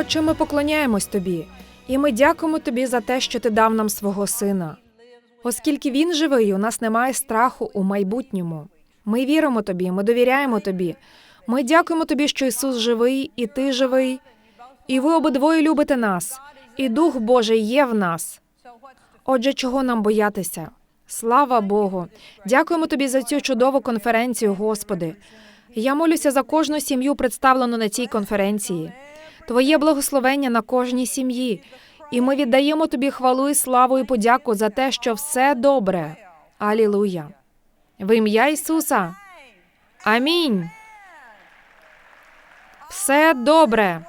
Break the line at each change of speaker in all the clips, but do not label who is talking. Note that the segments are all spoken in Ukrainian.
Отче, ми поклоняємось тобі, і ми дякуємо тобі за те, що ти дав нам свого сина. Оскільки він живий, у нас немає страху у майбутньому. Ми віримо тобі, ми довіряємо тобі. Ми дякуємо тобі, що Ісус живий, і ти живий, і ви обидвоє любите нас, і Дух Божий є в нас. Отже, чого нам боятися? Слава Богу! Дякуємо тобі за цю чудову конференцію, Господи. Я молюся за кожну сім'ю, представлену на цій конференції. Твоє благословення на кожній сім'ї. І ми віддаємо тобі хвалу і славу і подяку за те, що все добре. Алілуя. В ім'я Ісуса. Амінь. Все добре.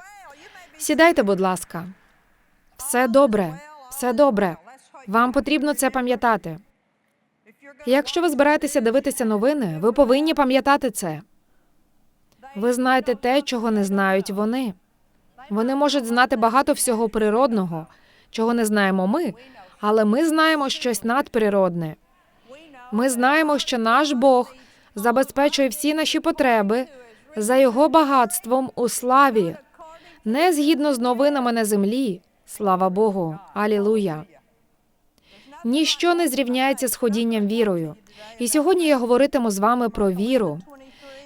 Сідайте, будь ласка. Все добре. Все добре. Вам потрібно це пам'ятати. Якщо ви збираєтеся дивитися новини, ви повинні пам'ятати це. Ви знаєте те, чого не знають вони. Вони можуть знати багато всього природного, чого не знаємо ми, але ми знаємо щось надприродне. Ми знаємо, що наш Бог забезпечує всі наші потреби за його багатством у славі, не згідно з новинами на землі. Слава Богу, Алілуя. Ніщо не зрівняється з ходінням вірою. І сьогодні я говоритиму з вами про віру.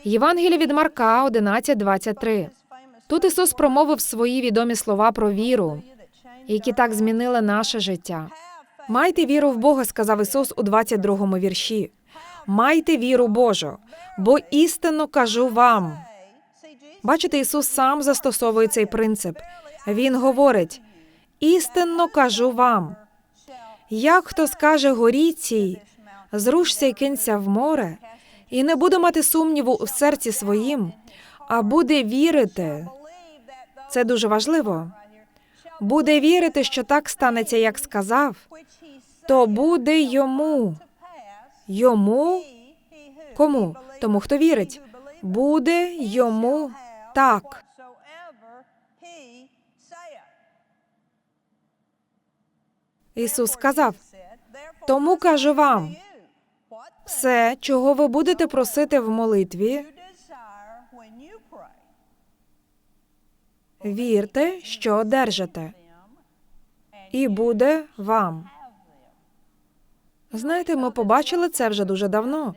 Євангелія від Марка 11.23. Тут Ісус промовив свої відомі слова про віру, які так змінили наше життя. Майте віру в Бога, сказав Ісус у 22-му вірші. Майте віру Божу, бо істинно кажу вам. Бачите, Ісус сам застосовує цей принцип. Він говорить: істинно кажу вам. Як хто скаже горі цій, зрушся й кинься в море, і не буде мати сумніву в серці своїм, а буде вірити. Це дуже важливо. Буде вірити, що так станеться, як сказав, то буде йому. Йому кому? Тому, хто вірить, буде йому так. Ісус сказав: тому кажу вам, все, чого ви будете просити в молитві, вірте, що одержите, і буде вам. Знаєте, ми побачили це вже дуже давно.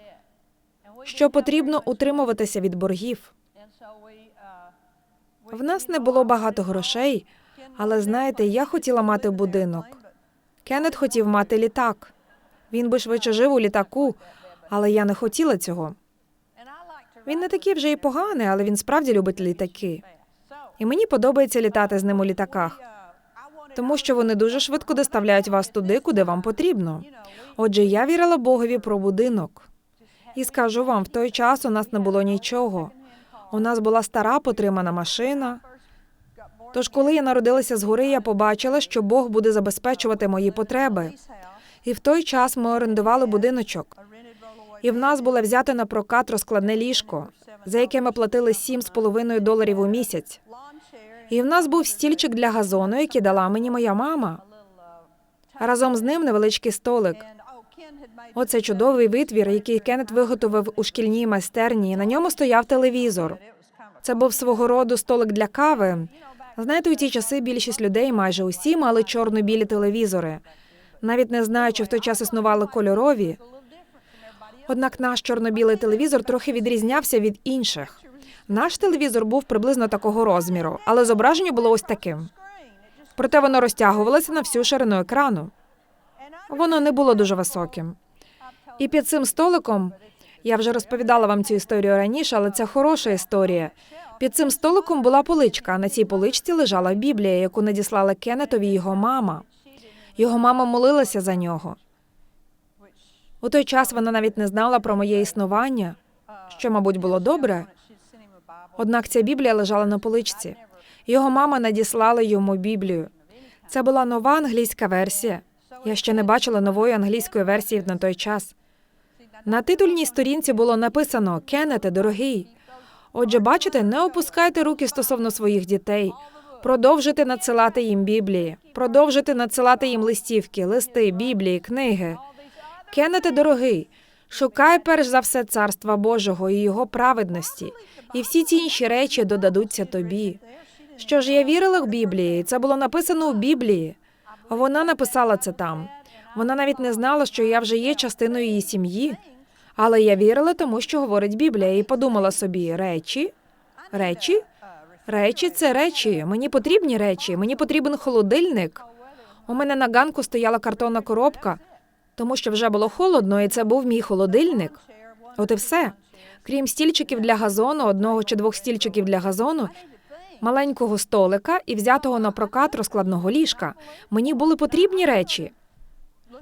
Що потрібно утримуватися від боргів. В нас не було багато грошей, але знаєте, я хотіла мати будинок. Кеннет хотів мати літак. Він би швидше жив у літаку, але я не хотіла цього. Він не такий вже й поганий, але він справді любить літаки. І мені подобається літати з ним у літаках, тому що вони дуже швидко доставляють вас туди, куди вам потрібно. Отже, я вірила Богові про будинок. І скажу вам, в той час у нас не було нічого. У нас була стара потримана машина. Тож, коли я народилася згори, я побачила, що Бог буде забезпечувати мої потреби. І в той час ми орендували будиночок. І в нас було взято на прокат розкладне ліжко, за яке ми платили 7,5 доларів у місяць. І в нас був стільчик для газону, який дала мені моя мама. Разом з ним невеличкий столик. Оце чудовий витвір, який Кеннет виготовив у шкільній майстерні. На ньому стояв телевізор. Це був свого роду столик для кави. Знаєте, у ті часи більшість людей, майже усі, мали чорно-білі телевізори. Навіть не знаю, чи в той час існували кольорові. Однак наш чорно-білий телевізор трохи відрізнявся від інших. Наш телевізор був приблизно такого розміру, але зображення було ось таким. Проте воно розтягувалося на всю ширину екрану. Воно не було дуже високим. І під цим столиком я вже розповідала вам цю історію раніше, але це хороша історія. Під цим столиком була поличка. На цій поличці лежала Біблія, яку надіслала Кеннетові його мама. Його мама молилася за нього. У той час вона навіть не знала про моє існування, що, мабуть, було добре. Однак ця Біблія лежала на поличці. Його мама надіслала йому Біблію. Це була нова англійська версія. Я ще не бачила нової англійської версії на той час. На титульній сторінці було написано Кеннете, дорогий. Отже, бачите, не опускайте руки стосовно своїх дітей. Продовжуйте надсилати їм Біблії, продовжуйте надсилати їм листівки, листи, біблії, книги. Кеннете, дорогий, шукай перш за все царства Божого і його праведності, і всі ці інші речі додадуться тобі. Що ж я вірила в Біблії? Це було написано у Біблії. Вона написала це там. Вона навіть не знала, що я вже є частиною її сім'ї. Але я вірила тому, що говорить Біблія, і подумала собі: речі, речі, речі це речі. Мені потрібні речі. Мені потрібен холодильник. У мене на ганку стояла картонна коробка, тому що вже було холодно, і це був мій холодильник. От і все. Крім стільчиків для газону, одного чи двох стільчиків для газону, маленького столика і взятого на прокат розкладного ліжка. Мені були потрібні речі.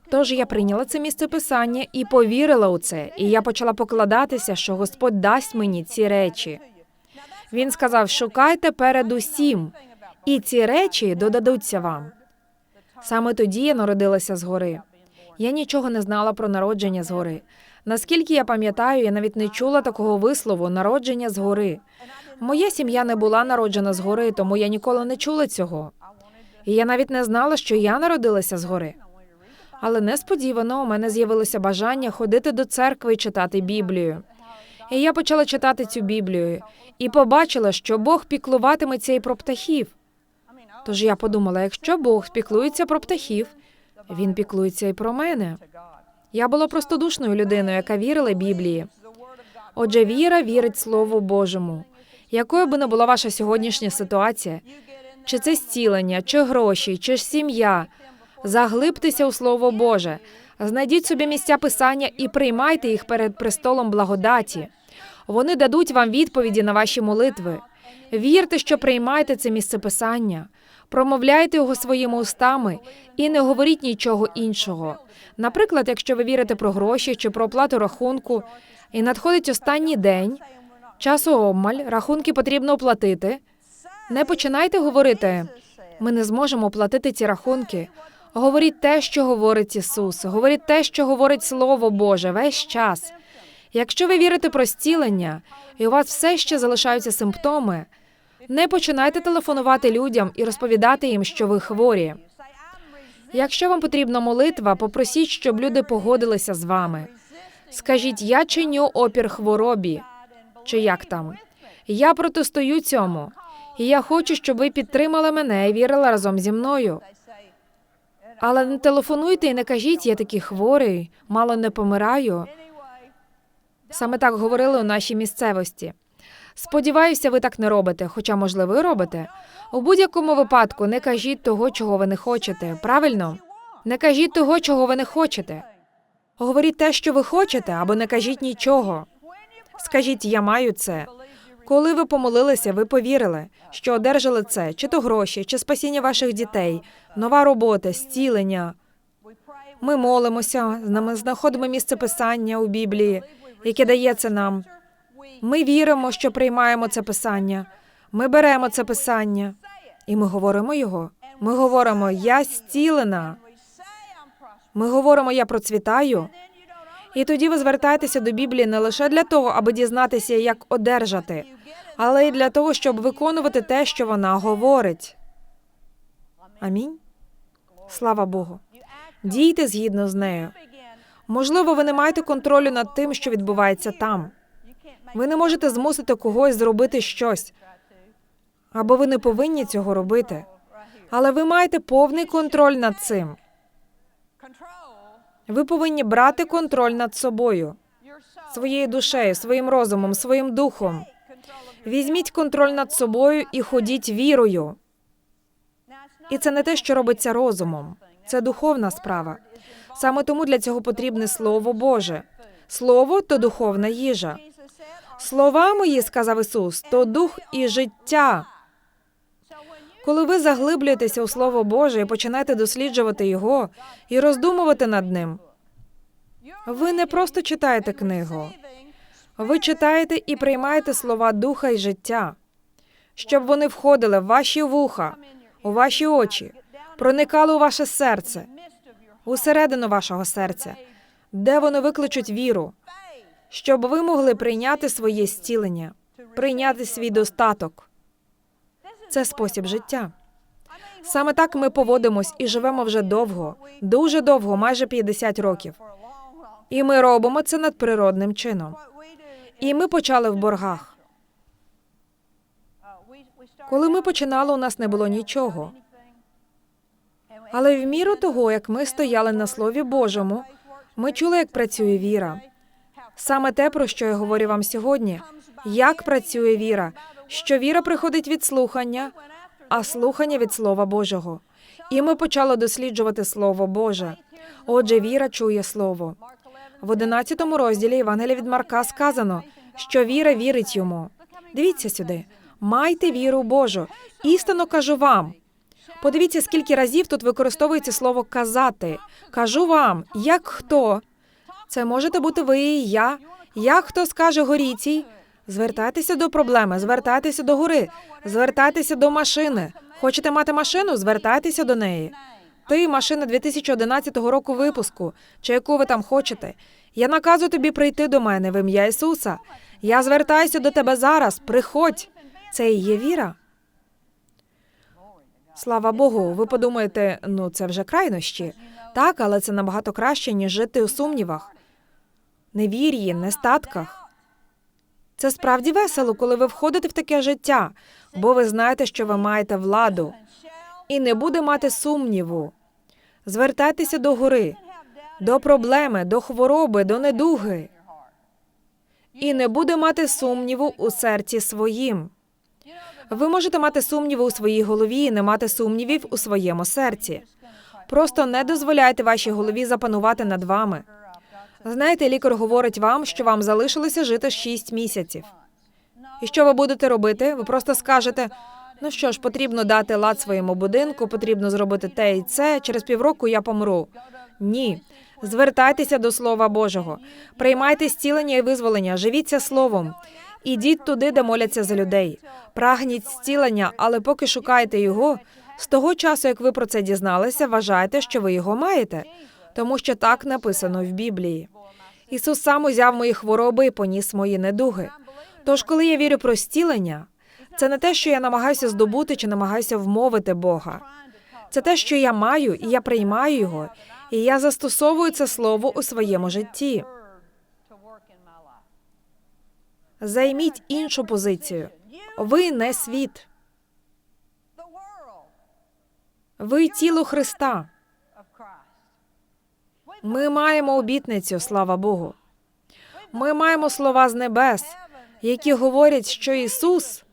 Тож я прийняла це місце писання і повірила у це, і я почала покладатися, що Господь дасть мені ці речі. Він сказав: шукайте перед усім, і ці речі додадуться вам. Саме тоді я народилася згори. Я нічого не знала про народження згори. Наскільки я пам'ятаю, я навіть не чула такого вислову народження згори. Моя сім'я не була народжена згори, тому я ніколи не чула цього. І я навіть не знала, що я народилася згори. Але несподівано у мене з'явилося бажання ходити до церкви і читати Біблію. І я почала читати цю Біблію і побачила, що Бог піклуватиметься і про птахів. Тож я подумала: якщо Бог піклується про птахів, він піклується і про мене. Я була простодушною людиною, яка вірила Біблії. Отже, віра вірить Слову Божому. Якою би не була ваша сьогоднішня ситуація, чи це зцілення, чи гроші, чи ж сім'я, заглибтеся у Слово Боже, знайдіть собі місця писання і приймайте їх перед престолом благодаті. Вони дадуть вам відповіді на ваші молитви. Вірте, що приймаєте це місце писання, промовляйте його своїми устами і не говоріть нічого іншого. Наприклад, якщо ви вірите про гроші чи про оплату рахунку, і надходить останній день, часу обмаль, рахунки потрібно оплатити. Не починайте говорити. Ми не зможемо оплатити ці рахунки. Говоріть те, що говорить Ісус. Говоріть те, що говорить Слово Боже, весь час. Якщо ви вірите про зцілення, і у вас все ще залишаються симптоми, не починайте телефонувати людям і розповідати їм, що ви хворі. Якщо вам потрібна молитва, попросіть, щоб люди погодилися з вами. Скажіть, я чиню опір хворобі, чи як там. Я протестую цьому, і я хочу, щоб ви підтримали мене і вірили разом зі мною. Але не телефонуйте і не кажіть, я такий хворий, мало не помираю. Саме так говорили у нашій місцевості. Сподіваюся, ви так не робите, хоча, можливо, і робите. У будь-якому випадку не кажіть того, чого ви не хочете. Правильно? Не кажіть того, чого ви не хочете. Говоріть те, що ви хочете, або не кажіть нічого. Скажіть, я маю це. Коли ви помолилися, ви повірили, що одержали це, чи то гроші, чи спасіння ваших дітей, нова робота, зцілення. Ми молимося, ми знаходимо місце писання у Біблії, яке дає це нам. Ми віримо, що приймаємо це писання. Ми беремо це писання, і ми говоримо його. Ми говоримо Я зцілена. Ми говоримо Я процвітаю. І тоді ви звертаєтеся до Біблії не лише для того, аби дізнатися, як одержати, але й для того, щоб виконувати те, що вона говорить. Амінь. Слава Богу. Дійте згідно з нею. Можливо, ви не маєте контролю над тим, що відбувається там. Ви не можете змусити когось зробити щось, або ви не повинні цього робити. Але ви маєте повний контроль над цим. Ви повинні брати контроль над собою, своєю душею, своїм розумом, своїм духом. Візьміть контроль над собою і ходіть вірою. І це не те, що робиться розумом, це духовна справа. Саме тому для цього потрібне Слово Боже. Слово то духовна їжа. Слова мої, сказав Ісус, то дух і життя. Коли ви заглиблюєтеся у Слово Боже і починаєте досліджувати його і роздумувати над ним, ви не просто читаєте книгу, ви читаєте і приймаєте слова духа і життя, щоб вони входили в ваші вуха, у ваші очі, проникали у ваше серце, усередину вашого серця, де вони викличуть віру, щоб ви могли прийняти своє зцілення, прийняти свій достаток. Це спосіб життя. Саме так ми поводимось і живемо вже довго, дуже довго, майже 50 років. І ми робимо це надприродним чином. І ми почали в боргах. Коли ми починали, у нас не було нічого. Але в міру того, як ми стояли на Слові Божому, ми чули, як працює віра. Саме те, про що я говорю вам сьогодні, як працює віра, що віра приходить від слухання, а слухання від Слова Божого. І ми почали досліджувати Слово Боже. Отже, віра чує Слово. В 11 розділі Євангелія від Марка сказано, що віра вірить йому. Дивіться сюди. Майте віру Божу. Істинно кажу вам. Подивіться, скільки разів тут використовується слово казати. Кажу вам, як хто. Це можете бути ви і я. Як хто скаже горіцій, звертайтеся до проблеми, звертайтеся до гори, звертайтеся до машини. Хочете мати машину? Звертайтеся до неї. Ти машина 2011 року випуску, чи яку ви там хочете. Я наказую тобі прийти до мене в ім'я Ісуса. Я звертаюся до тебе зараз. Приходь. Це і є віра. Слава Богу, ви подумаєте, ну це вже крайнощі. Так, але це набагато краще, ніж жити у сумнівах, невір'ї, нестатках. Це справді весело, коли ви входите в таке життя, бо ви знаєте, що ви маєте владу, і не буде мати сумніву. Звертайтеся до гори, до проблеми, до хвороби, до недуги. І не буде мати сумніву у серці своїм. Ви можете мати сумніви у своїй голові і не мати сумнівів у своєму серці. Просто не дозволяйте вашій голові запанувати над вами. Знаєте, лікар говорить вам, що вам залишилося жити 6 місяців. І що ви будете робити? Ви просто скажете: ну що ж, потрібно дати лад своєму будинку, потрібно зробити те і це. Через півроку я помру. Ні. Звертайтеся до Слова Божого, приймайте зцілення і визволення, живіться словом. Ідіть туди, де моляться за людей. Прагніть зцілення, але поки шукаєте його, з того часу, як ви про це дізналися, вважайте, що ви його маєте, тому що так написано в Біблії. Ісус сам узяв мої хвороби і поніс мої недуги. Тож, коли я вірю про зцілення, це не те, що я намагаюся здобути чи намагаюся вмовити Бога. Це те, що я маю, і я приймаю його, і я застосовую це слово у своєму житті. Займіть іншу позицію. Ви не світ. Ви тіло Христа. Ми маємо обітницю, слава Богу. Ми маємо слова з небес, які говорять, що Ісус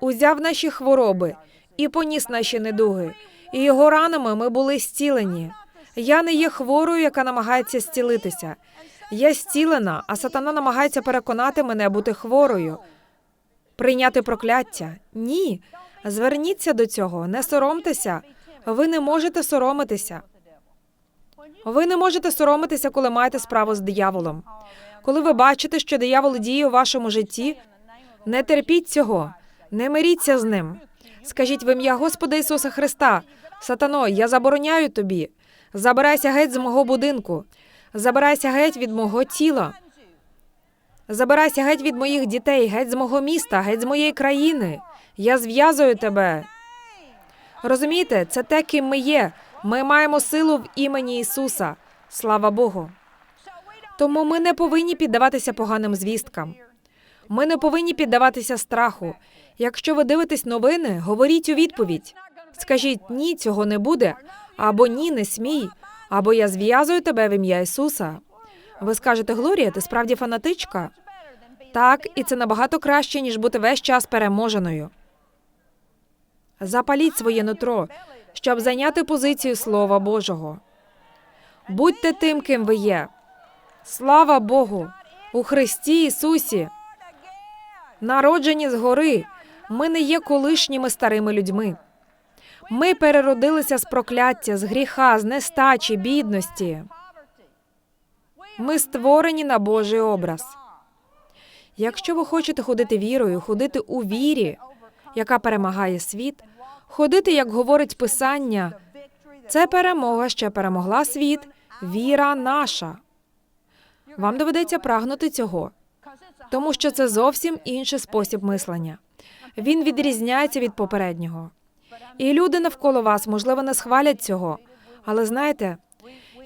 узяв наші хвороби і поніс наші недуги, і його ранами ми були зцілені. Я не є хворою, яка намагається зцілитися. Я зцілена, а сатана намагається переконати мене бути хворою, прийняти прокляття. Ні. Зверніться до цього, не соромтеся. Ви не можете соромитися. Ви не можете соромитися, коли маєте справу з дияволом. Коли ви бачите, що диявол діє у вашому житті, не терпіть цього, не миріться з ним. Скажіть в ім'я Господа Ісуса Христа, сатано, я забороняю тобі. Забирайся геть з мого будинку, забирайся геть від мого тіла. Забирайся геть від моїх дітей, геть з мого міста, геть з моєї країни. Я зв'язую тебе. Розумієте, це те, ким ми є. Ми маємо силу в імені Ісуса. Слава Богу. Тому ми не повинні піддаватися поганим звісткам. Ми не повинні піддаватися страху. Якщо ви дивитесь новини, говоріть у відповідь. Скажіть ні, цього не буде, або ні, не смій, або я зв'язую тебе в ім'я Ісуса. Ви скажете, Глорія, ти справді фанатичка? Так, і це набагато краще, ніж бути весь час переможеною. Запаліть своє нутро, щоб зайняти позицію Слова Божого. Будьте тим, ким ви є. Слава Богу! У Христі Ісусі. Народжені згори. Ми не є колишніми старими людьми. Ми переродилися з прокляття, з гріха, з нестачі, бідності. Ми створені на Божий образ. Якщо ви хочете ходити вірою, ходити у вірі, яка перемагає світ, ходити, як говорить Писання, це перемога ще перемогла світ, віра наша. Вам доведеться прагнути цього, тому що це зовсім інший спосіб мислення. Він відрізняється від попереднього. І люди навколо вас, можливо, не схвалять цього. Але знаєте,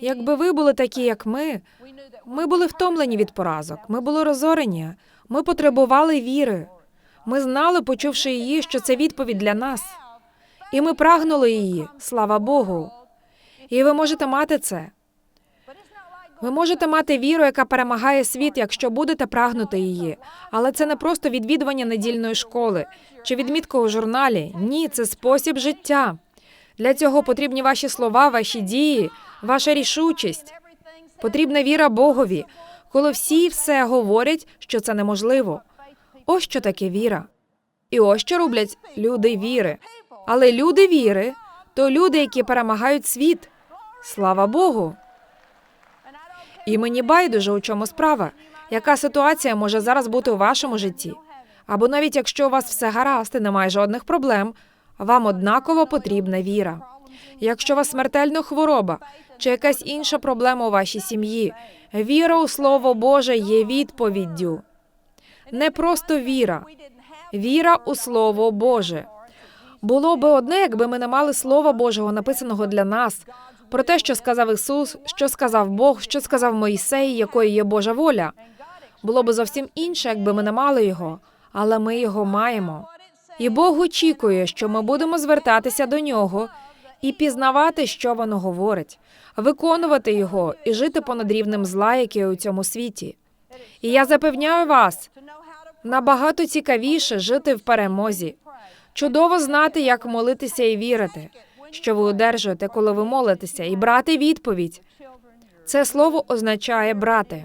якби ви були такі, як ми, ми були втомлені від поразок, ми були розорені, ми потребували віри. Ми знали, почувши її, що це відповідь для нас. І ми прагнули її, слава Богу. І ви можете мати це. Ви можете мати віру, яка перемагає світ, якщо будете прагнути її. Але це не просто відвідування недільної школи чи відмітка у журналі. Ні, це спосіб життя. Для цього потрібні ваші слова, ваші дії, ваша рішучість. Потрібна віра Богові, коли всі все говорять, що це неможливо. Ось що таке віра. І ось що роблять люди віри. Але люди віри то люди, які перемагають світ. Слава Богу. І мені байдуже, у чому справа. Яка ситуація може зараз бути у вашому житті? Або навіть якщо у вас все гаразд і немає жодних проблем, вам однаково потрібна віра. Якщо у вас смертельна хвороба чи якась інша проблема у вашій сім'ї, віра у Слово Боже є відповіддю. Не просто віра, віра у Слово Боже. Було би одне, якби ми не мали Слова Божого, написаного для нас, про те, що сказав Ісус, що сказав Бог, що сказав Моїсей, якою є Божа воля. Було би зовсім інше, якби ми не мали його, але ми його маємо. І Бог очікує, що ми будемо звертатися до нього і пізнавати, що воно говорить, виконувати його і жити понад рівнем зла, яке у цьому світі. І я запевняю вас, набагато цікавіше жити в перемозі. Чудово знати, як молитися і вірити, що ви одержуєте, коли ви молитеся, і брати відповідь. Це слово означає брати.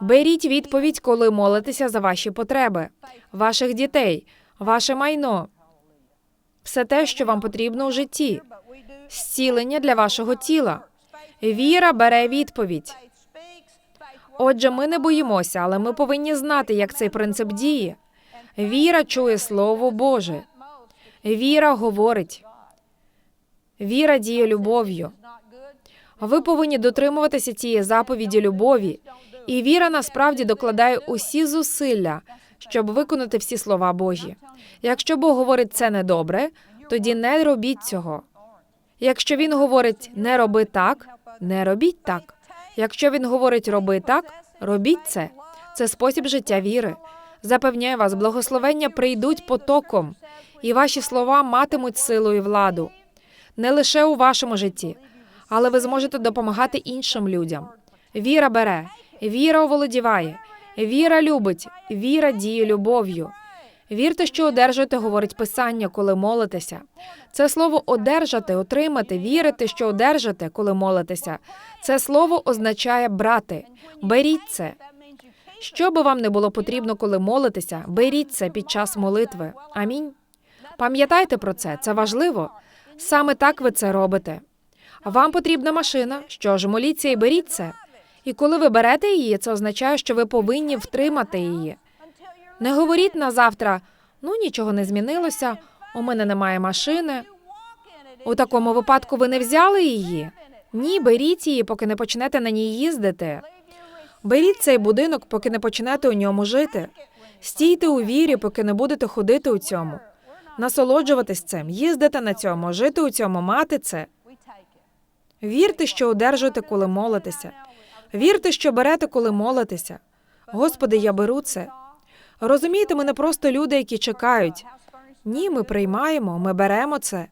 Беріть відповідь, коли молитеся за ваші потреби, ваших дітей, ваше майно, все те, що вам потрібно у житті, зцілення для вашого тіла. Віра бере відповідь. Отже, ми не боїмося, але ми повинні знати, як цей принцип діє. Віра чує Слово Боже. Віра говорить. Віра діє любов'ю. Ви повинні дотримуватися цієї заповіді любові, і віра насправді докладає усі зусилля, щоб виконати всі слова Божі. Якщо Бог говорить це недобре, тоді не робіть цього. Якщо він говорить не роби так, не робіть так. Якщо він говорить роби так, робіть це. Це спосіб життя віри. Запевняю вас, благословення прийдуть потоком, і ваші слова матимуть силу і владу не лише у вашому житті, але ви зможете допомагати іншим людям. Віра бере, віра оволодіває, віра любить, віра діє любов'ю. Вірте, що одержуєте, говорить писання, коли молитеся. Це слово одержати, отримати, вірити, що одержите, коли молитеся. Це слово означає брати. Беріть це. Що би вам не було потрібно, коли молитеся, беріть це під час молитви. Амінь. Пам'ятайте про це, це важливо. Саме так ви це робите. Вам потрібна машина. Що ж, моліться і беріть це. І коли ви берете її, це означає, що ви повинні втримати її. Не говоріть на завтра, ну нічого не змінилося, у мене немає машини. У такому випадку ви не взяли її. Ні, беріть її, поки не почнете на ній їздити. Беріть цей будинок, поки не почнете у ньому жити. Стійте у вірі, поки не будете ходити у цьому. Насолоджуватись цим, їздити на цьому, жити у цьому, мати це. Вірте, що одержуєте, коли молитеся. Вірте, що берете, коли молитеся. Господи, я беру це. Розумієте, ми не просто люди, які чекають. Ні, ми приймаємо, ми беремо це.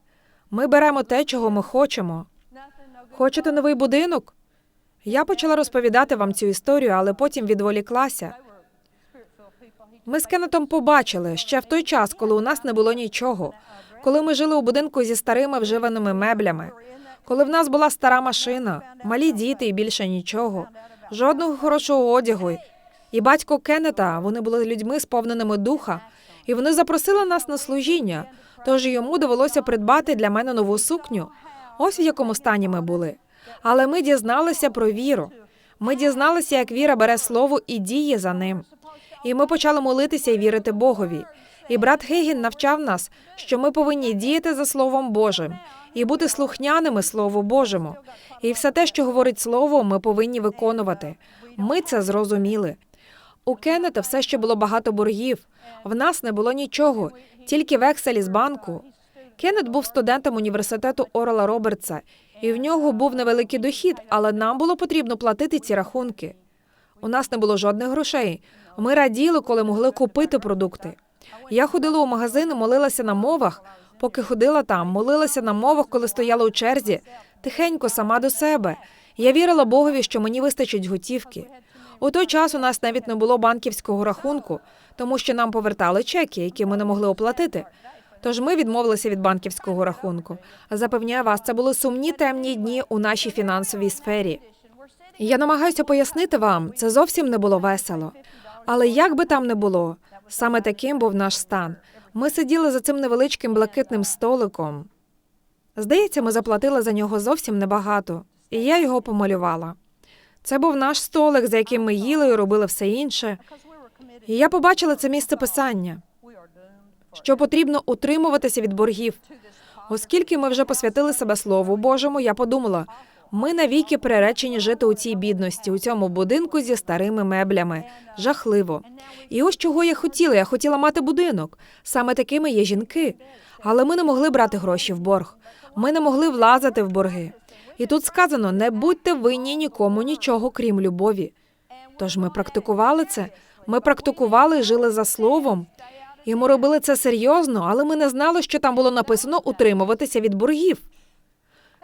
Ми беремо те, чого ми хочемо. Хочете новий будинок? Я почала розповідати вам цю історію, але потім відволіклася. Ми з Кеннетом побачили ще в той час, коли у нас не було нічого, коли ми жили у будинку зі старими вживаними меблями, коли в нас була стара машина, малі діти і більше нічого, жодного хорошого одягу. І батько Кеннета, вони були людьми, сповненими духа, і вони запросили нас на служіння. Тож йому довелося придбати для мене нову сукню. Ось в якому стані ми були. Але ми дізналися про віру. Ми дізналися, як віра бере слово і діє за ним. І ми почали молитися і вірити Богові. І брат Гейгін навчав нас, що ми повинні діяти за Словом Божим і бути слухняними Слову Божому. І все те, що говорить Слово, ми повинні виконувати. Ми це зрозуміли. У Кеннета все ще було багато боргів. В нас не було нічого, тільки векселі з банку. Кеннет був студентом університету Орла Робертса, і в нього був невеликий дохід, але нам було потрібно платити ці рахунки. У нас не було жодних грошей. Ми раділи, коли могли купити продукти. Я ходила у магазин і молилася на мовах, поки ходила там, молилася на мовах, коли стояла у черзі, тихенько, сама до себе. Я вірила Богові, що мені вистачить готівки. У той час у нас навіть не було банківського рахунку, тому що нам повертали чеки, які ми не могли оплатити. Тож ми відмовилися від банківського рахунку. Запевняю вас, це були сумні темні дні у нашій фінансовій сфері. Я намагаюся пояснити вам, це зовсім не було весело. Але як би там не було, саме таким був наш стан. Ми сиділи за цим невеличким блакитним столиком. Здається, ми заплатили за нього зовсім небагато, і я його помалювала. Це був наш столик, за яким ми їли і робили все інше. І я побачила це місце писання, що потрібно утримуватися від боргів. Оскільки ми вже посвятили себе Слову Божому, я подумала, ми навіки приречені жити у цій бідності, у цьому будинку зі старими меблями. Жахливо. І ось чого я хотіла. Я хотіла мати будинок. Саме такими є жінки. Але ми не могли брати гроші в борг. Ми не могли влазити в борги. І тут сказано: не будьте винні нікому нічого, крім любові. Тож ми практикували це. Ми практикували і жили за словом. І ми робили це серйозно, але ми не знали, що там було написано утримуватися від боргів.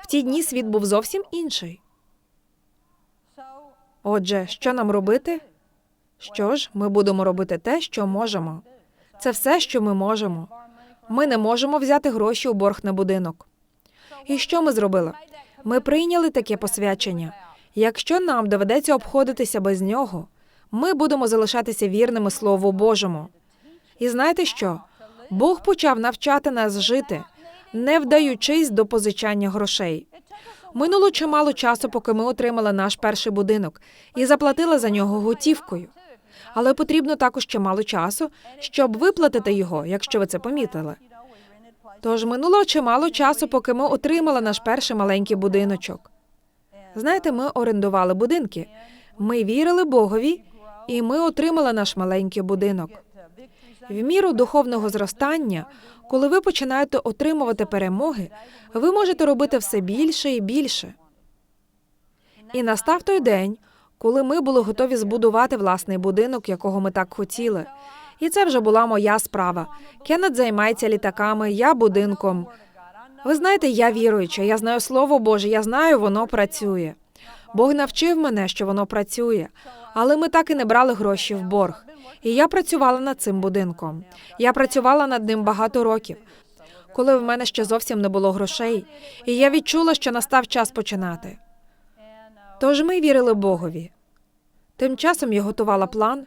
Ті дні світ був зовсім інший. Отже, що нам робити? Що ж, ми будемо робити те, що можемо. Це все, що ми можемо. Ми не можемо взяти гроші у борг на будинок. І що ми зробили? Ми прийняли таке посвячення. Якщо нам доведеться обходитися без нього, ми будемо залишатися вірними Слову Божому. І знаєте що? Бог почав навчати нас жити, не вдаючись до позичання грошей. Минуло чимало часу, поки ми отримали наш перший будинок і заплатили за нього готівкою. Але потрібно також чимало часу, щоб виплатити його, якщо ви це помітили. Тож минуло чимало часу, поки ми отримали наш перший маленький будиночок. Знаєте, ми орендували будинки. Ми вірили Богові, і ми отримали наш маленький будинок. В міру духовного зростання, коли ви починаєте отримувати перемоги, ви можете робити все більше і більше. І настав той день, коли ми були готові збудувати власний будинок, якого ми так хотіли. І це вже була моя справа. Кеннет займається літаками, я будинком. Ви знаєте, я віруюча, я знаю слово Боже, я знаю, воно працює. Бог навчив мене, що воно працює, але ми так і не брали гроші в борг. І я працювала над цим будинком. Я працювала над ним багато років, коли в мене ще зовсім не було грошей, і я відчула, що настав час починати. Тож ми вірили Богові. Тим часом я готувала план,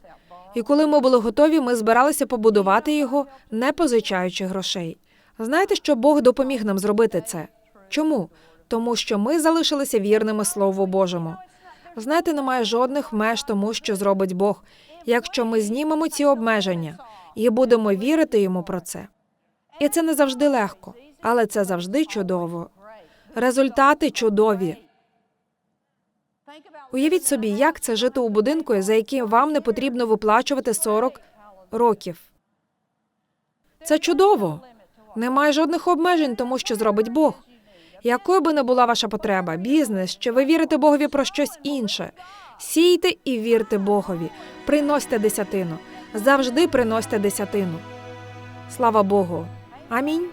і коли ми були готові, ми збиралися побудувати його, не позичаючи грошей. Знаєте, що Бог допоміг нам зробити це? Чому? Тому що ми залишилися вірними Слову Божому. Знаєте, немає жодних меж тому, що зробить Бог, якщо ми знімемо ці обмеження і будемо вірити йому про це. І це не завжди легко, але це завжди чудово. Результати чудові. Уявіть собі, як це жити у будинку, за яким вам не потрібно виплачувати 40 років. Це чудово. Немає жодних обмежень, тому що зробить Бог. Якою би не була ваша потреба, бізнес, чи ви вірите Богові про щось інше? Сійте і вірте Богові, приносьте десятину. Завжди приносьте десятину. Слава Богу. Амінь.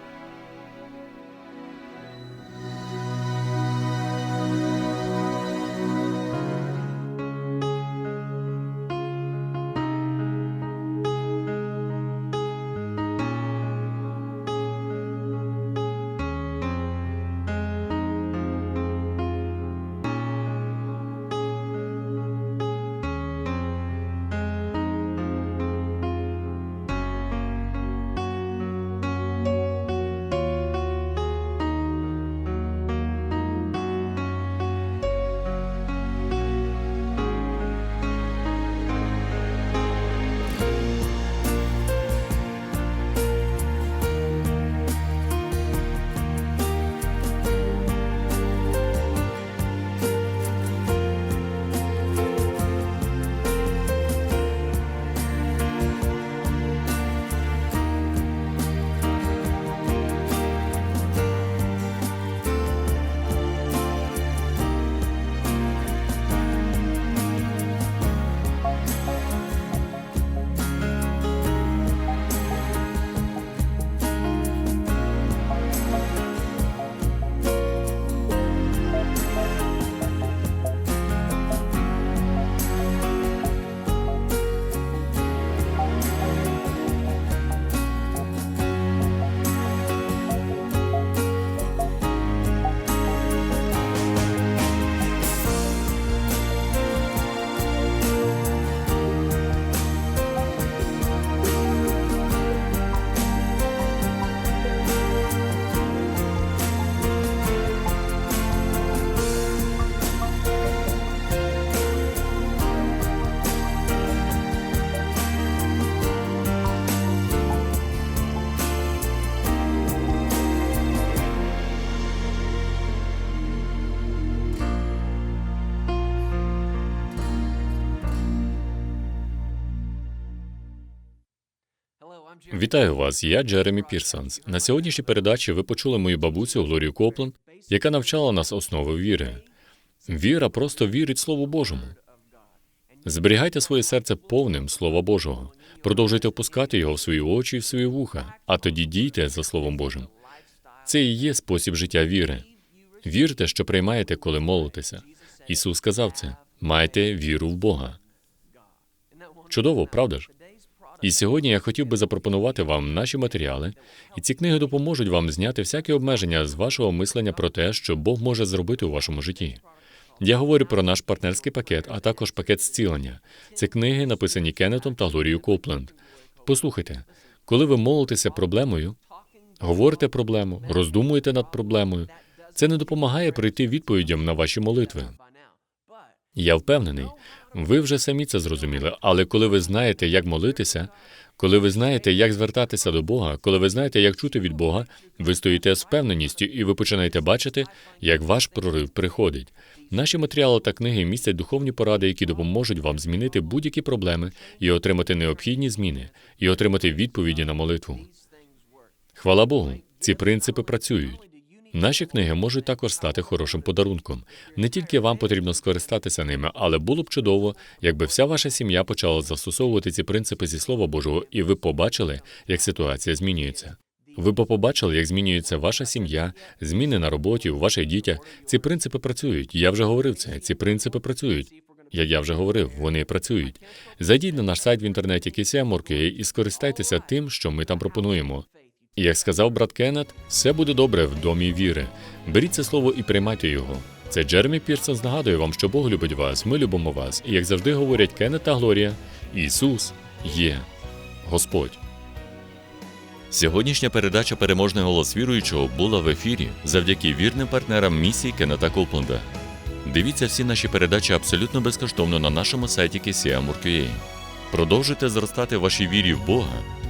Вітаю вас, я Джеремі Пірсонс. На сьогоднішній передачі ви почули мою бабусю Глорію Копленд, яка навчала нас основи віри. Віра просто вірить Слову Божому. Зберігайте своє серце повним Слова Божого. Продовжуйте впускати його в свої очі і в свої вуха, а тоді дійте за Словом Божим. Це і є спосіб життя віри. Вірте, що приймаєте, коли молитеся. Ісус сказав це: майте віру в Бога. Чудово, правда ж? І сьогодні я хотів би запропонувати вам наші матеріали, і ці книги допоможуть вам зняти всякі обмеження з вашого мислення про те, що Бог може зробити у вашому житті. Я говорю про наш партнерський пакет, а також пакет зцілення. Це книги, написані Кеннетом та Глорією Копленд. Послухайте, коли ви молитеся проблемою, говорите проблему, роздумуєте над проблемою, це не допомагає прийти відповідям на ваші молитви. Я впевнений, ви вже самі це зрозуміли, але коли ви знаєте, як молитися, коли ви знаєте, як звертатися до Бога, коли ви знаєте, як чути від Бога, ви стоїте з впевненістю і ви починаєте бачити, як ваш прорив приходить. Наші матеріали та книги містять духовні поради, які допоможуть вам змінити будь-які проблеми і отримати необхідні зміни, і отримати відповіді на молитву. Хвала Богу, ці принципи працюють. Наші книги можуть також стати хорошим подарунком. Не тільки вам потрібно скористатися ними, але було б чудово, якби вся ваша сім'я почала застосовувати ці принципи зі Слова Божого, і ви побачили, як ситуація змінюється. Ви б побачили, як змінюється ваша сім'я, зміни на роботі, у ваших дітях. Ці принципи працюють. Я вже говорив це. Ці принципи працюють. Як я вже говорив, вони працюють. Зайдіть на наш сайт в інтернеті KCM.org.ua і скористайтеся тим, що ми там пропонуємо. Як сказав брат Кеннет, все буде добре в домі віри. Беріть це слово і приймайте його. Це Джеремі Пірсон нагадує вам, що Бог любить вас, ми любимо вас. І як завжди говорять Кеннет та Глорія, Ісус є Господь. Сьогоднішня передача Переможний голос віруючого була в ефірі завдяки вірним партнерам місії Кеннета Копленда. Дивіться всі наші передачі абсолютно безкоштовно на нашому сайті KCM.org.ua. Продовжуйте зростати в вашій вірі в Бога